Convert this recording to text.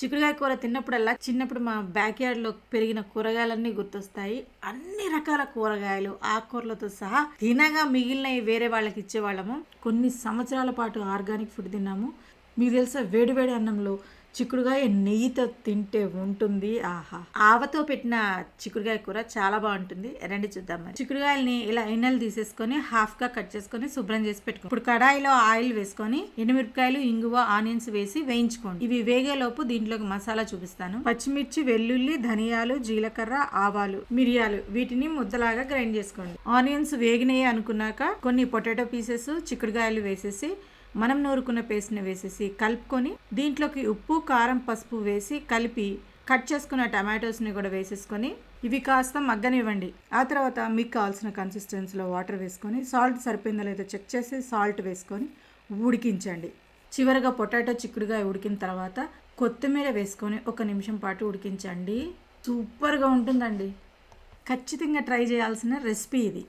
చిక్కుడుకాయ కూర తిన్నప్పుడల్లా చిన్నప్పుడు మా బ్యాక్ యార్డ్లో పెరిగిన కూరగాయలన్నీ గుర్తొస్తాయి. అన్ని రకాల కూరగాయలు ఆకుకూరలతో సహా తినగా మిగిలినవి వేరే వాళ్ళకి ఇచ్చేవాళ్ళము. కొన్ని సంవత్సరాల పాటు ఆర్గానిక్ ఫుడ్ తిన్నాము. మీకు తెలుసా వేడివేడి అన్నంలో చిక్కుడుగాయ నెయ్యితో తింటే ఉంటుంది. ఆహా. ఆవతో పెట్టిన చిక్కుడుగాయ కూర చాలా బాగుంటుంది. రండి చూద్దాం మరి. చిక్కుడుగాయల్ని ఇలా ఎన్నెలు తీసేసుకొని హాఫ్గా కట్ చేసుకొని శుభ్రం చేసి పెట్టుకో ఇప్పుడు కడాయిలో ఆయిల్ వేసుకొని ఎండుమిరపకాయలు ఇంగువ ఆనియన్స్ వేసి వేయించుకోండి. ఇవి వేగేలోపు దీంట్లోకి మసాలా చూపిస్తాను. పచ్చిమిర్చి వెల్లుల్లి ధనియాలు జీలకర్ర ఆవాలు మిరియాలు వీటిని ముద్దలాగా గ్రైండ్ చేసుకోండి. ఆనియన్స్ వేగినాయి అనుకున్నాక కొన్ని పొటాటో పీసెస్ చిక్కుడుగాయలు వేసేసి మనం నూరుకున్న పేస్ట్ని వేసేసి కలుపుకొని దీంట్లోకి ఉప్పు కారం పసుపు వేసి కలిపి కట్ చేసుకున్న టమాటోస్ని కూడా వేసేసుకొని ఇవి కాస్త మగ్గనివ్వండి. ఆ తర్వాత మీకు కావాల్సిన కన్సిస్టెన్సీలో వాటర్ వేసుకొని సాల్ట్ సరిపోయిందో లేదో చెక్ చేసి సాల్ట్ వేసుకొని ఉడికించండి. చివరగా పొటాటో చిక్కుడుగా ఉడికిన తర్వాత కొత్తిమీర వేసుకొని ఒక నిమిషం పాటు ఉడికించండి. సూపర్గా ఉంటుందండి. ఖచ్చితంగా ట్రై చేయాల్సిన రెసిపీ ఇది.